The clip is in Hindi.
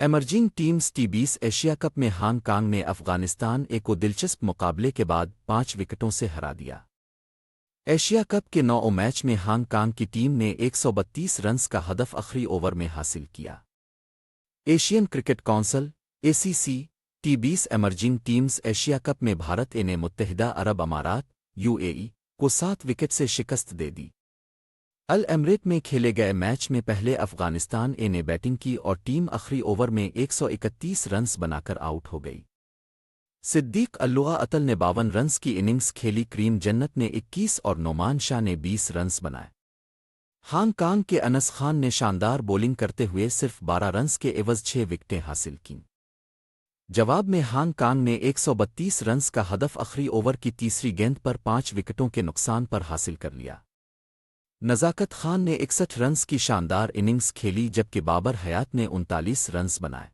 एमर्जिंग टीम्स टी बीस एशिया कप में हांगकांग ने अफ़गानिस्तान ए को दिलचस्प मुकाबले के बाद पाँच विकेटों से हरा दिया। एशिया कप के नौ मैच में हांगकांग की टीम ने 132 रन्स का हदफ आखिरी ओवर में हासिल किया। Asian cricket council ACC T बीस एमर्जिंग टीम्स एशिया कप में भारत ए ने मुत्तहिदा अरब अमारात यूएई को सात विकेट से शिकस्त दे दी। अल एमरेट में खेले गए मैच में पहले अफ़गानिस्तान ए ने बैटिंग की और टीम आखिरी ओवर में 131 रन्स बनाकर आउट हो गई। सिद्दीक अल्लुआ अतल ने बावन रन्स की इनिंग्स खेली, क्रीम जन्नत ने 21 और नोमान शाह ने 20 रन्स बनाए। हांगकांग के अनस खान ने शानदार बॉलिंग करते हुए सिर्फ़ 12 रन्स के एवज छह विकेटें हासिल कीं। जवाब में हांगकांग ने 132 रन्स का हदफ आखिरी ओवर की तीसरी गेंद पर पाँच विकेटों के नुकसान पर हासिल कर लिया। नजाकत खान ने इकसठ रन्स की शानदार इनिंग्स खेली, जबकि बाबर हयात ने उनतालीस रन्स बनाए।